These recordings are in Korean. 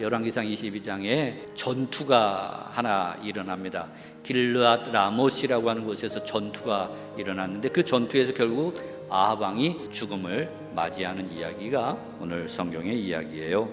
열왕기상 22장에 전투가 하나 일어납니다. 길르앗 라모시라고 하는 곳에서 전투가 일어났는데 그 전투에서 결국 아합 왕이 죽음을 맞이하는 이야기가 오늘 성경의 이야기예요.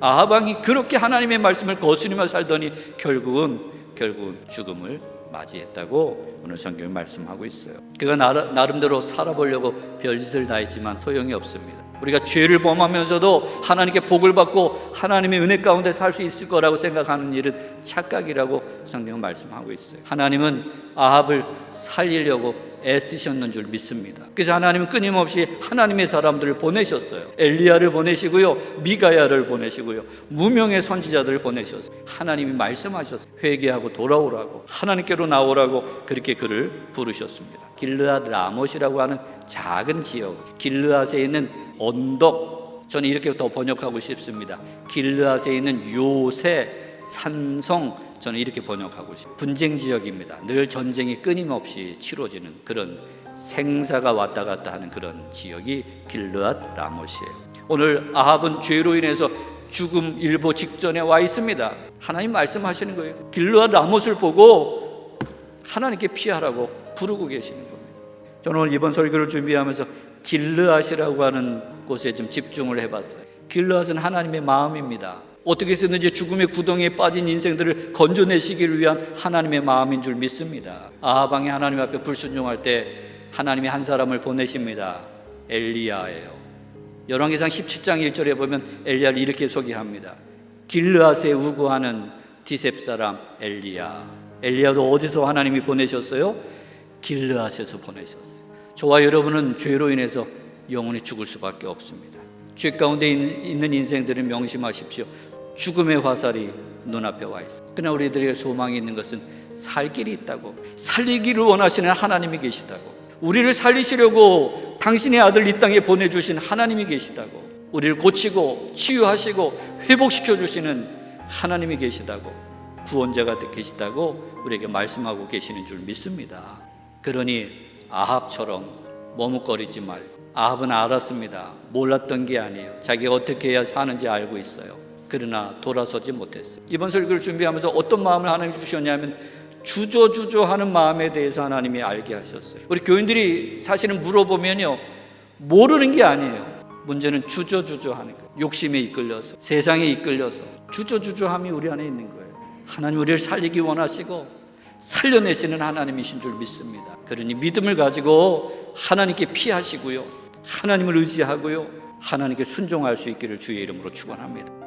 아합 왕이 그렇게 하나님의 말씀을 거스리며 살더니 결국은 결국은 죽음을 맞이했다고 오늘 성경이 말씀하고 있어요. 그가 나름대로 살아보려고 별짓을 다했지만 소용이 없습니다. 우리가 죄를 범하면서도 하나님께 복을 받고 하나님의 은혜 가운데 살 수 있을 거라고 생각하는 일은 착각이라고 성경은 말씀하고 있어요. 하나님은 아합을 살리려고 애쓰셨는 줄 믿습니다. 그래서 하나님은 끊임없이 하나님의 사람들을 보내셨어요. 엘리야를 보내시고요, 미가야를 보내시고요, 무명의 선지자들을 보내셨어요. 하나님이 말씀하셨어요. 회개하고 돌아오라고 하나님께로 나오라고 그렇게 그를 부르셨습니다. 길르앗 라못이라고 하는 작은 지역, 길르앗에 있는 언덕. 저는 이렇게 더 번역하고 싶습니다. 길르앗에 있는 요새 산성 저는 이렇게 번역하고 싶어요. 분쟁 지역입니다. 늘 전쟁이 끊임없이 치러지는 그런 생사가 왔다 갔다 하는 그런 지역이 길르앗 라못이에요. 오늘 아합은 죄로 인해서 죽음 일보 직전에 와 있습니다. 하나님 말씀하시는 거예요. 길르앗 라못을 보고 하나님께 피하라고 부르고 계시는 겁니다. 저는 오늘 이번 설교를 준비하면서 길르앗이라고 하는 곳에 좀 집중을 해봤어요. 길르앗은 하나님의 마음입니다. 어떻게 해서든지 죽음의 구덩이에 빠진 인생들을 건져내시기를 위한 하나님의 마음인 줄 믿습니다. 아하방이 하나님 앞에 불순종할 때 하나님이 한 사람을 보내십니다. 엘리야예요. 열왕기상 17장 1절에 보면 엘리야를 이렇게 소개합니다. 길르앗에 우구하는 디셉 사람 엘리야. 엘리야도 어디서 하나님이 보내셨어요? 길르앗에서 보내셨어요. 저와 여러분은 죄로 인해서 영원히 죽을 수밖에 없습니다. 죄 가운데 있는 인생들을 명심하십시오. 죽음의 화살이 눈앞에 와 있어. 그러나 우리들의 소망이 있는 것은 살 길이 있다고. 살리기를 원하시는 하나님이 계시다고. 우리를 살리시려고 당신의 아들 이 땅에 보내주신 하나님이 계시다고. 우리를 고치고 치유하시고 회복시켜 주시는 하나님이 계시다고. 구원자가 계시다고 우리에게 말씀하고 계시는 줄 믿습니다. 그러니 아합처럼 머뭇거리지 말고 아합은 알았습니다. 몰랐던 게 아니에요. 자기가 어떻게 해야 사는지 알고 있어요. 그러나 돌아서지 못했어요. 이번 설교를 준비하면서 어떤 마음을 하나님 주셨냐면 주저주저하는 마음에 대해서 하나님이 알게 하셨어요. 우리 교인들이 사실은 물어보면요 모르는 게 아니에요. 문제는 주저주저하는 거예요. 욕심에 이끌려서 세상에 이끌려서 주저주저함이 우리 안에 있는 거예요. 하나님 우리를 살리기 원하시고 살려내시는 하나님이신 줄 믿습니다. 그러니 믿음을 가지고 하나님께 피하시고요. 하나님을 의지하고요. 하나님께 순종할 수 있기를 주의 이름으로 축원합니다.